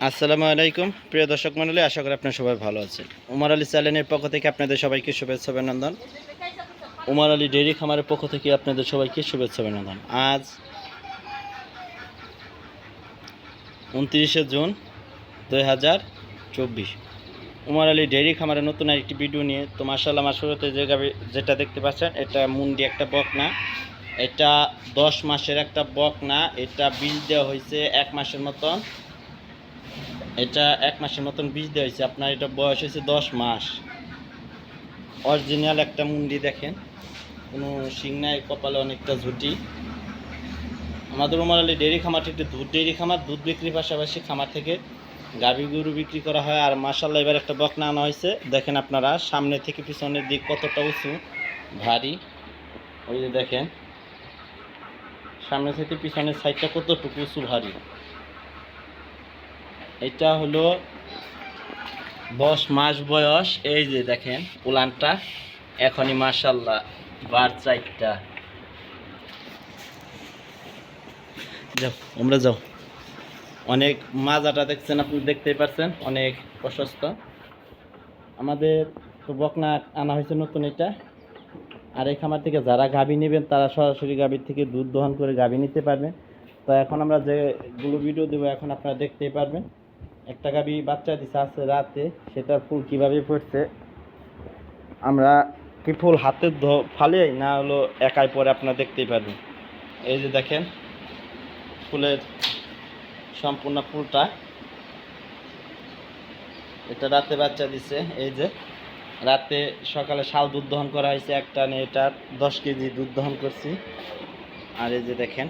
আসসালামু আলাইকুম। প্রিয় দর্শক মণ্ডলী, আশা করি আপনারা সবাই ভালো আছেন। উমার আলী চ্যানেলের পক্ষ থেকে আপনাদের সবাইকে শুভেচ্ছা, অভিনন্দন। উমার আলী ডেইরি খামারের পক্ষ থেকে আপনাদের সবাইকে শুভেচ্ছা, অভিনন্দন। আজ উনত্রিশে জুন দুই হাজার চব্বিশ। উমার আলী ডেইরি খামারের নতুন একটি ভিডিও নিয়ে তো মার্শাল্লাহ আমার শুরুতে যে গাবি- যেটা দেখতে পাচ্ছেন, এটা মুন্ডি একটা বক না। এটা দশ মাসের একটা বক না। এটা বীজ দেওয়া হয়েছে এক মাসের মতন। এটা এক মাসের মতন বীজ দেওয়া হয়েছে। আপনার এটা বয়স হয়েছে দশ মাস। অরিজিনাল একটা মুন্ডি দেখেন। কোনো শিং নাই, কপালে অনেকটা ঝুটি। আমাদের উমার আলী ডেয়ারি খামারটি একটি দুধ ডেয়ারি খামার। দুধ বিক্রির পাশাপাশি খামার থেকে গাভী গরু বিক্রি করা হয়। আর মাসাল্লাহ এবার একটা বকনা আনা হয়েছে। দেখেন আপনারা, সামনে থেকে পিছনের দিক কতটা উঁচু, ভারী। ওই যে দেখেন, সামনে থেকে পিছনের সাইডটা কতটুকু উঁচু, ভারী। এটা হলো দশ মাস বয়স। এই যে দেখেন, উলানটা। এখনই মার্শাল্লাহ বার চাইটা যাও, আমরা যাও। অনেক মাজাটা দেখছেন, আপনি দেখতেই পাচ্ছেন অনেক প্রশস্ত। আমাদের তো বকনা আনা হয়েছে নতুন এটা। আর এই খামার থেকে যারা গাভী নেবেন, তারা সরাসরি গাভীর থেকে দুধ দহন করে গাভী নিতে পারবেন। তো এখন আমরা যেগুলো ভিডিও দেবো, এখন আপনারা দেখতেই পারবেন। একটা গাভী বাচ্চা দিছে আছে রাতে, সেটার ফুল কীভাবে পড়ছে আমরা কি ফুল হাতে ফালিয়াই না হলো একাই পরে আপনারা দেখতেই পারবেন। এই যে দেখেন, ফুলের সম্পূর্ণ ফুলটা। এটা রাতে বাচ্চা দিছে, এই যে। রাতে সকালে শাল দুধ দহন করা হয়েছে, একটা নিয়ে এটার দশ কেজি দুধ দহন করছি। আর এই যে দেখেন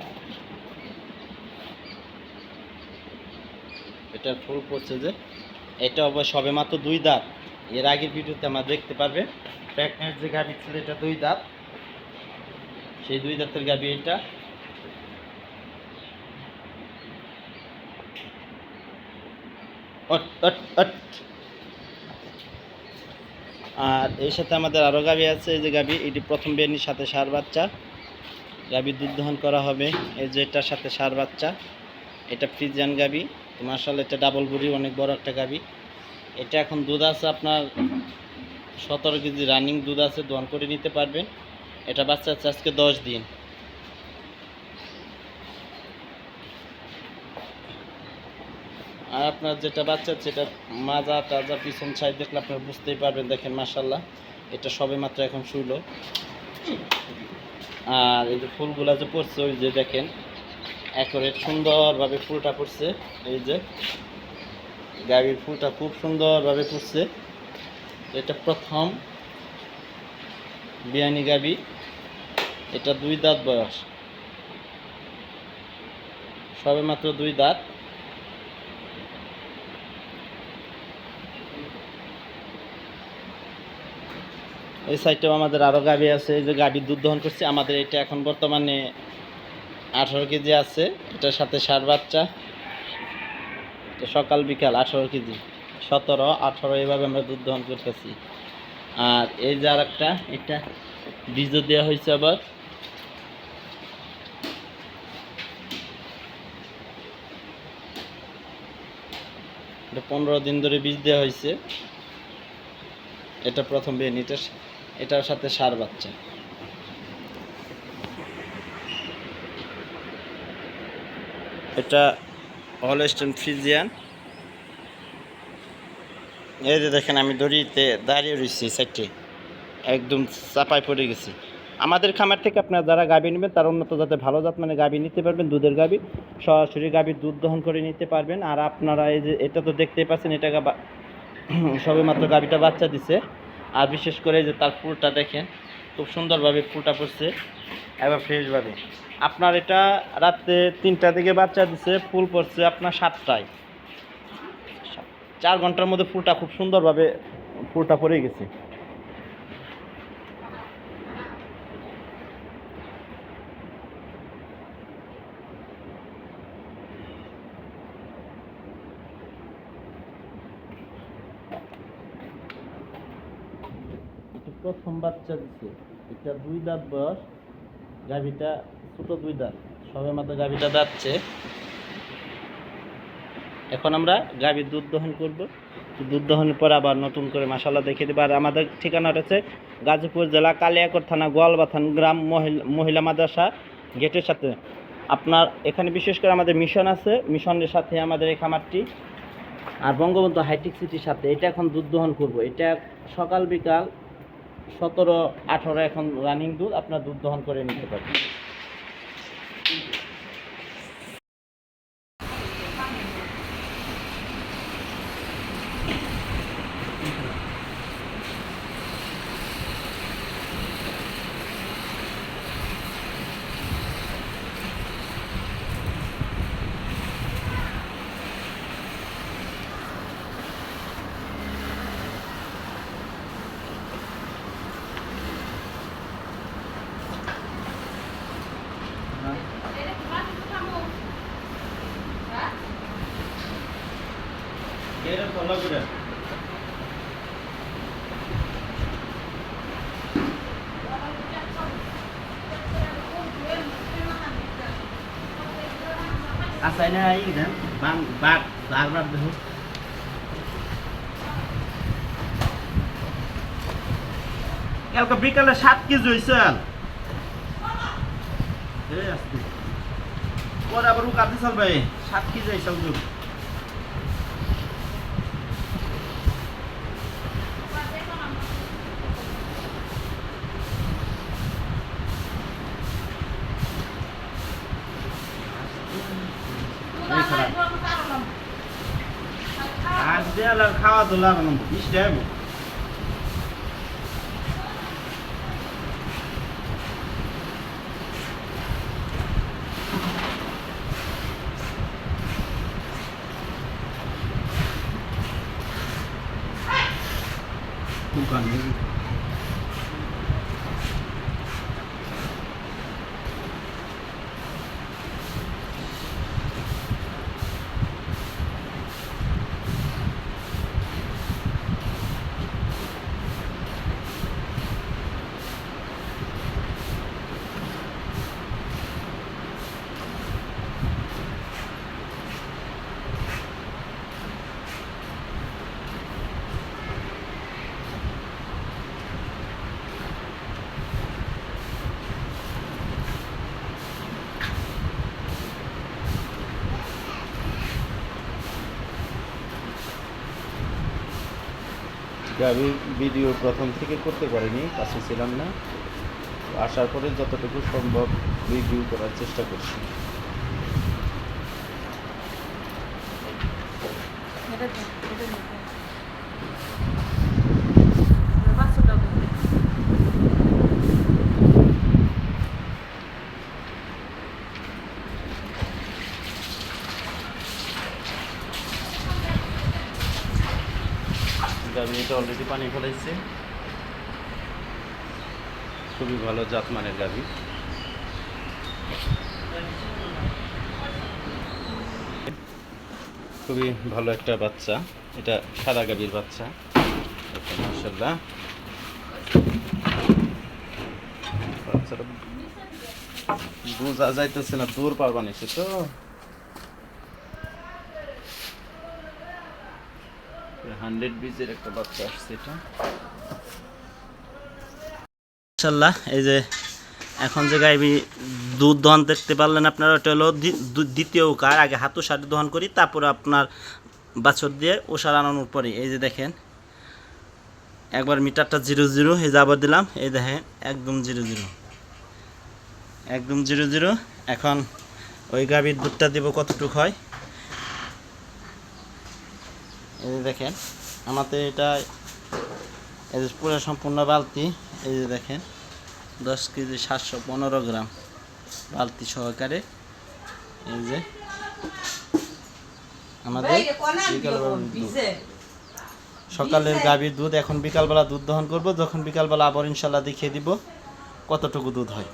এটার ফুল পড়ছে যে এটা অবশ্য সবে মাত্র দুই দাঁত। এর আগের ভিডিওতে আমরা দেখতে পারবে প্রেগনেন্ট যে গাভি ছিল এটা দুই দাঁত। সেই দুই দাঁতের গাভি এটা। আর এর সাথে আমাদের আরও গাভি আছে, এই যে গাভি, এটি প্রথম বেনির সাথে সার বাচ্চা। গাভি দুধ দহন করা হবে, এই যে এটার সাথে সার বাচ্চা। এটা ফ্রিজিয়ান গাভি। মার্শাল এটা ডাবল বুড়ি, অনেক বড় একটা গাভি এটা এখন দুধ আছে আপনার সতেরো কেজি রানিং দুধ আছে, দহন করে নিতে পারবেন। এটা বাচ্চা আছে আজকে দশ দিন। আর আপনার যেটা বাচ্চা এটা মাজা টাজা পিছন সাইড দেখলে আপনারা বুঝতেই পারবেন, দেখেন মাসাল্লাহ এটা সবে মাত্র এখন শুইলো। আর এই যে ফুলগুলা যে পড়ছে, ওই যে দেখেন অ্যাকোরেট সুন্দরভাবে ফুলটা পড়ছে এই যে গাড়ির ফুলটা খুব সুন্দরভাবে পড়ছে এটা প্রথম বিয়ানি গাবি এটা দুই দাঁত বয়স। সবে মাত্র দুই দাঁত। এই সাইডটাও আমাদের আরও গাভি আছে। এই যে গাভীর দুধ দহন করছে, আমাদের এটা এখন বর্তমানে আঠারো কেজি আছে, এটার সাথে সার বাচ্চা। সকাল, বিকাল আঠারো কেজি। সতেরো, আঠারো, এভাবে আমরা দুধ দহন করতেছি। আর এই যে আর একটা এটা বীজও দেওয়া হয়েছে আবার। এটা পনেরো দিন ধরে বীজ দেওয়া হয়েছে। এটা প্রথম বেন এটা এটার সাথে সার বাচ্চা। এটা হলস্টেন ফ্রিজিয়ান এই যে দেখেন, আমি দড়িতে দাঁড়িয়ে রয়েছি সাইডে একদম চাপায় পড়ে গেছি। আমাদের খামার থেকে আপনারা যারা গাভী নেবেন, তার উন্নত যাতে ভালো জাত মানে গাভী নিতে পারবেন, দুধের গাভী সরাসরি গাভীর দুধ দহন করে নিতে পারবেন। আর আপনারা এই যে, এটা তো দেখতেই পাচ্ছেন, এটা সবে মাত্র গাভীটা বাচ্চা দিছে। আর বিশেষ করে যে তার ফুলটা দেখেন খুব সুন্দরভাবে ফুলটা পড়ছে। এবার ফ্রেশভাবে। আপনার এটা রাত্রে তিনটা দিকে বাচ্চা দিছে ফুল পড়ছে আপনার সাতটায়। চার ঘণ্টার মধ্যে ফুলটা খুব সুন্দরভাবে ফুলটা পড়ে গেছে। প্রথম বাচ্চা দিছে। এটা দুই দাঁত বয়স, গাভিটা ছোট দুই দাঁত, সবে মাত্র গাভিটা দাঁতছে। এখন আমরা গাভীর দুধ দহন করব। দুধ দহনের পর আবার নতুন করে মশালা দেখে দেবো। আর আমাদের ঠিকানাটা হচ্ছে গাজীপুর জেলা কালিয়াকর থানা, গোয়ালবাথান গ্রাম মহিলা মহিলা মাদ্রাসা গেটের সাথে। আপনার এখানে বিশেষ করে আমাদের মিশন আছে। মিশনের সাথে আমাদের এই খামারটি। আর বঙ্গবন্ধু হাইটেক সিটির সাথে এটা এখন দুধ দহন করব। এটা সকাল বিকাল সতেরো আঠারো এখন রানিং দুধ আপনার দুধ দহন করে নিতে পারবেন। আচ্ছা দেখো। কালকে বিকালে সাত কেজি হয়েছে পরে আবার ও কাঁদতে চলবে সাত কেজি হয়েছে আজ দেয়াল আর খাওয়া তো আমি ভিডিও প্রথম থেকে করতে পারিনি, কাছে ছিলাম না। আসার পরে যতটুকু সম্ভব রিভিউ করার চেষ্টা করছি। এটা দেন, এটা দেন। বাচ্চাটাও দেন। এটা অলরেডি পানি ফেলাইছে। খুবই ভালো জাতমানের গাভী। খুবই ভালো একটা বাচ্চা। এটা সাদা গাভীর বাচ্চা। মাসাল্লাহ বাচ্চাটা বোঝা যাইতেছে না, দূর পার বানিয়েছে তো? হান্ড্রেড বিজের একটা বাচ্চা আসছে এটা। ইনশাল্লাহ এই যে এখন যে গাইবি দুধ দহন দেখতে পারলেন আপনারা, ওটা হলো দ্বিতীয় উকার আগে হাতু সার দহন করি, তারপরে আপনার বাছর দিয়ে ওষার আনানোর পরে, এই যে দেখেন, একবার মিটারটা জিরো জিরো, এই যে দিলাম, এই দেখেন, একদম জিরো জিরো। একদম জিরো জিরো, এখন ওই গাভীর দুধটা দেবো কতটুকু হয়? এই যে দেখেন আমাদের এটা এই যে পুরো সম্পূর্ণ বালতি এই যে দেখেন দশ কেজি সাতশো পনেরো গ্রাম বালতি সহকারে এই যে আমাদের। সকালের গাভীর দুধ এখন বিকালবেলা দুধ দহন করব যখন বিকালবেলা আবার ইনশাল্লাহ দেখিয়ে দিব কতটুকু দুধ হয়।